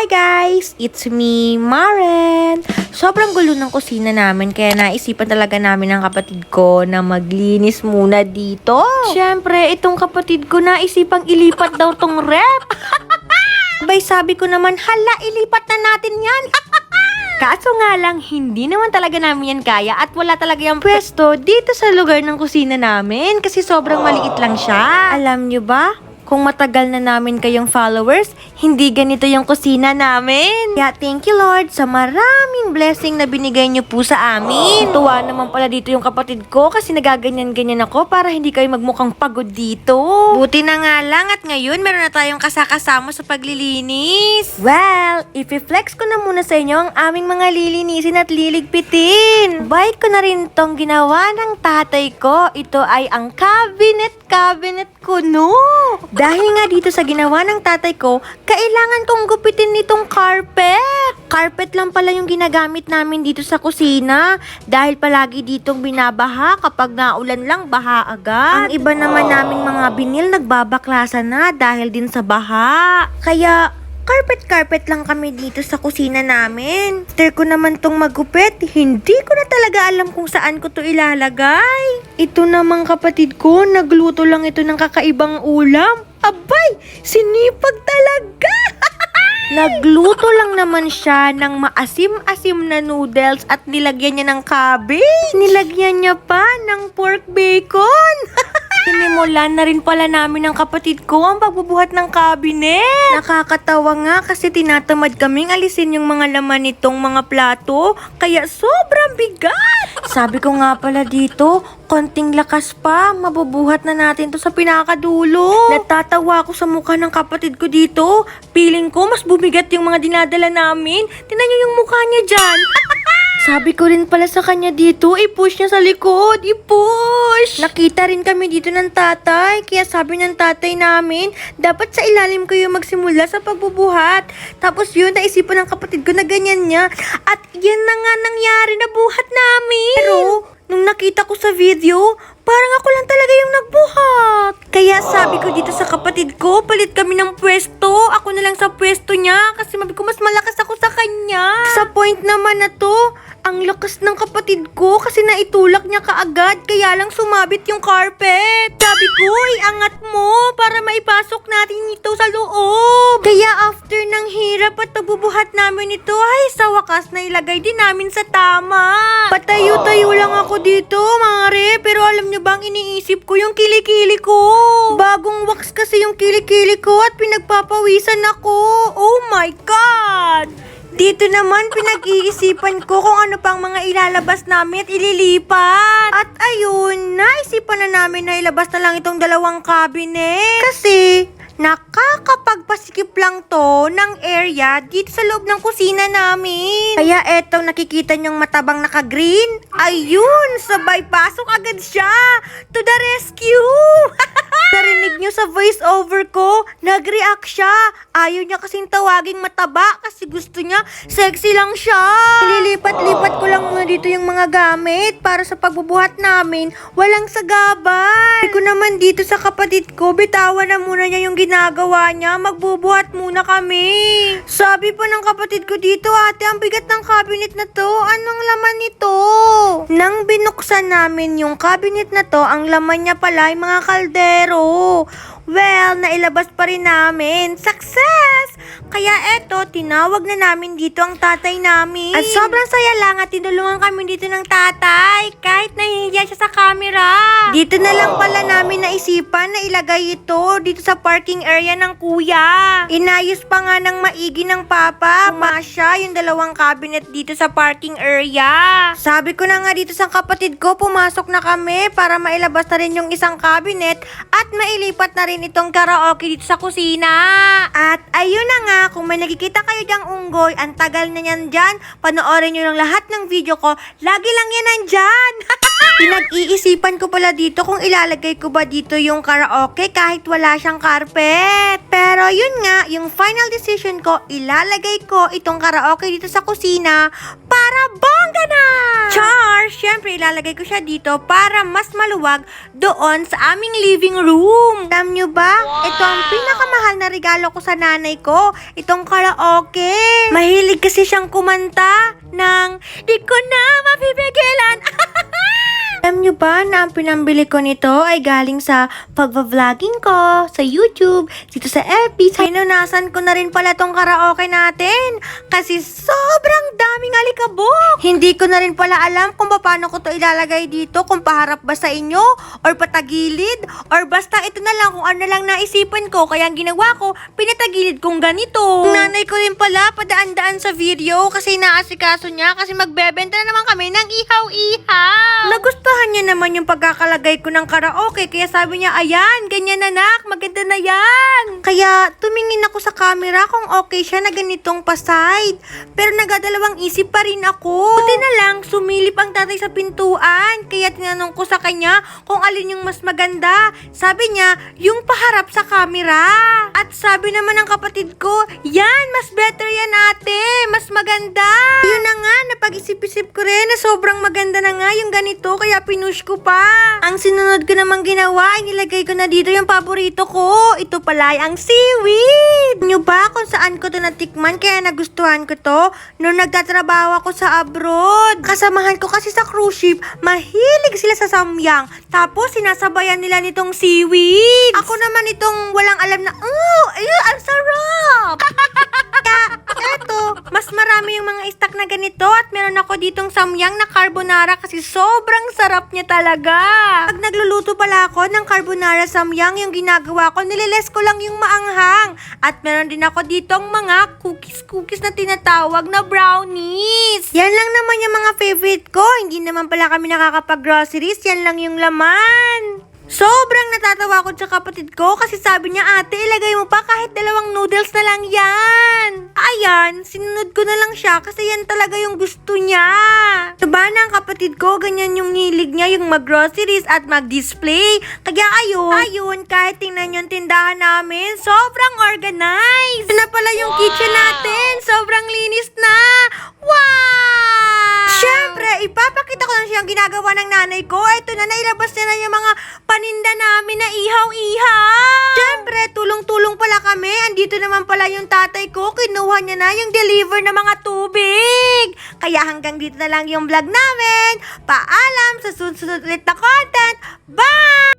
Hi guys! It's me, Maren! Sobrang gulo ng kusina namin kaya naisipan talaga namin ng kapatid ko na maglinis muna dito. Siyempre, itong kapatid ko naisipang ilipat daw tong rep. Bay sabi ko naman, hala, ilipat na natin yan. Kaso nga lang, hindi naman talaga namin yan kaya at wala talaga yung pwesto dito sa lugar ng kusina namin kasi sobrang maliit lang siya. Alam nyo ba? Kung matagal na namin kayong followers, hindi ganito yung kusina namin. Kaya thank you Lord sa maraming blessing na binigay niyo po sa amin. Tuwa naman pala dito yung kapatid ko kasi nagaganyan-ganyan ako para hindi kayo magmukhang pagod dito. Buti na nga lang at ngayon meron na tayong kasakasama sa paglilinis. Well, i-flex ko na muna sa inyo ang aming mga lilinisin at liligpitin. Bite ko na rin tong ginawa ng tatay ko. Ito ay ang cabinet cabinet ko, no? Dahil nga dito sa ginawa ng tatay ko, kailangan kong gupitin nitong carpet. Carpet lang pala yung ginagamit namin dito sa kusina. Dahil palagi ditong binabaha kapag naulan lang, baha agad. Ang iba naman naming mga binil nagbabaklasa na dahil din sa baha. Kaya carpet-carpet lang kami dito sa kusina namin. After ko naman tong magupit, hindi ko na talaga alam kung saan ko to ilalagay. Ito namang kapatid ko, nagluto lang ito ng kakaibang ulam. Abay, sinipag talaga! Nagluto lang naman siya ng maasim-asim na noodles at nilagyan niya ng cabbage. Nilagyan niya pa ng pork bacon. Sinimulan na rin pala namin ng kapatid ko ang pagbubuhat ng cabinet. Nakakatawa nga kasi tinatamad kaming alisin yung mga laman nitong mga plato, kaya sobrang bigat. Sabi ko nga pala dito, konting lakas pa, mabubuhat na natin to sa pinakadulo. Natatawa ako sa mukha ng kapatid ko dito. Feeling ko mas bumigat yung mga dinadala namin. Tingnan niyo yung mukha niya dyan. Sabi ko rin pala sa kanya dito, i-push niya sa likod, i-push. Nakita rin kami dito ng tatay, kaya sabi ng tatay namin, dapat sa ilalim kayo magsimula sa pagbubuhat. Tapos yun, naisipan ng kapatid ko na ganyan niya. At yan na nga nangyari na buhat namin. Pero, nung nakita ko sa video, parang ako lang talaga yung nagbuhat. Kaya sabi ko dito sa kapatid ko, palit kami ng pwesto. Ako na lang sa pwesto niya kasi mabi ko mas malakas ako sa kanya. Sa point naman na to, lakas ng kapatid ko kasi naitulak niya kaagad kaya lang sumabit yung carpet. Sabi ko, iangat mo para maipasok natin ito sa loob. Kaya after ng hirap at pagbubuhat namin ito, ay sa wakas na ilagay din namin sa tama. Patayo-tayo lang ako dito, mare, pero alam niyo bang iniisip ko yung kilikili ko. Bagong wax kasi yung kilikili ko at pinagpapawisan ako. Oh my God! Dito naman, pinag-iisipan ko kung ano pang mga ilalabas namin at ililipat. At ayun, naisipan na namin na ilabas na lang itong dalawang cabinet. Kasi, nakakapagpasikip lang to ng area dito sa loob ng kusina namin. Kaya etong nakikita nyong matabang naka-green, ayun, sabay pasok agad siya. To the rescue! Narinig nyo sa voice over ko, nag-react siya. Ayaw niya kasing tawaging mataba kasi gusto niya sexy lang siya. Ililipat-lipat ko lang muna dito yung mga gamit para sa pagbubuhat namin. Walang sagabal. Sabi ko naman dito sa kapatid ko, bitawan na muna niya yung ginagawa niya. Magbubuhat muna kami. Sabi pa ng kapatid ko dito, ate, ang bigat ng cabinet na to. Anong laman nito? Binuksan namin yung cabinet na to, ang laman niya pala ay mga kaldero. Well, nailabas pa rin namin. Success! Kaya eto, tinawag na namin dito ang tatay namin. At sobrang saya lang at tinulungan kami dito ng tatay. Kahit nahihiya siya sa camera. Dito na lang pala namin naisipan na ilagay ito dito sa parking area ng kuya. Inayos pa nga ng maigi ng papa. Masya yung dalawang cabinet dito sa parking area. Sabi ko na nga dito sa kapatid ko, pumasok na kami para mailabas na rin yung isang cabinet at mailipat na rin itong karaoke dito sa kusina. At ayun na nga, kung may nakikita kayo dyang unggoy, ang tagal na yan dyan, panoorin nyo lang lahat ng video ko, lagi lang yan nandyan. Pinag-iisipan ko pala dito kung ilalagay ko ba dito yung karaoke kahit wala siyang carpet. Pero yun nga, yung final decision ko, ilalagay ko itong karaoke dito sa kusina para bongga na! Char! Siyempre, ilalagay ko siya dito para mas maluwag doon sa aming living room. Alam nyo ba? Ito ang pinakamahal na regalo ko sa nanay ko. Itong karaoke. Mahilig kasi siyang kumanta ng Di ko na mapipigilan. Alam nyo ba na ang pinambili ko nito ay galing sa pagva-vlogging ko sa YouTube, dito sa FB. Sa inunasan ko na rin pala tong karaoke natin kasi sobrang daming alikabok. Hindi ko na rin pala alam kung paano ko to ilalagay dito, kung paharap ba sa inyo or patagilid or basta ito na lang kung ano lang naisipan ko. Kaya ang ginawa ko, pinatagilid kong ganito. Nanay ko rin pala padaan-daan sa video kasi naasikaso niya kasi magbebenta na naman kami ng ihaw-ihaw. Nagustuhan niya naman yung pagkakalagay ko ng karaoke kaya sabi niya, ayan, ganyan anak, maganda na yan. Kaya tumingin ako sa camera kung okay siya na ganitong paside. Pero nagadalawang isip pa rin ako. Buti na lang, sumilip ang tatay sa pintuan. Kaya tinanong ko sa kanya kung alin yung mas maganda. Sabi niya, yung paharap sa camera. At sabi naman ng kapatid ko, yan, mas better yan ate. Mas maganda. Yun na nga, napag-isip-isip ko rin na sobrang maganda na nga yung ganito. Kaya pinush ko pa. Ang sinunod ko namang ginawa, ay nilagay ko na dito yung paborito ko. Ito pala ay ang seaweed. Nyo ba kung saan ko to natikman kaya nagustuhan ko to? Nung nagtatrabaho ako sa abroad. Kasamahan ko kasi sa cruise ship, mahilig sila sa samyang. Tapos sinasabayan nila nitong seaweed. Ako naman itong walang alam na, oh, marami yung mga stock na ganito at meron ako ditong samyang na carbonara kasi sobrang sarap niya talaga. Pag nagluluto pala ako ng carbonara samyang, yung ginagawa ko, nililes ko lang yung maanghang. At meron din ako ditong mga cookies-cookies na tinatawag na brownies. Yan lang naman yung mga favorite ko. Hindi naman pala kami nakakapag-groceries. Yan lang yung laman. Sobrang natatawa ko sa kapatid ko kasi sabi niya, ate, ilagay mo pa kahit dalawang noodles na lang yan. Ayan, sinunod ko na lang siya kasi yan talaga yung gusto niya. Diba na ang kapatid ko, ganyan yung hilig niya, yung mag-groceries at mag-display. Kaya ayun, ayun, kahit tingnan yung tindahan namin, sobrang organized. Ito na pala yung kitchen natin, sobrang linis na. Wow! Siyempre, ipapakita ko lang siyang ginagawa ng nanay ko. Ito na, nailabas niya na yung mga paninda namin na ihaw-ihaw. Kami. Andito naman pala yung tatay ko. Kinuha niya na yung deliver ng mga tubig. Kaya hanggang dito na lang yung vlog namin. Paalam sa susunod ulit na content. Bye!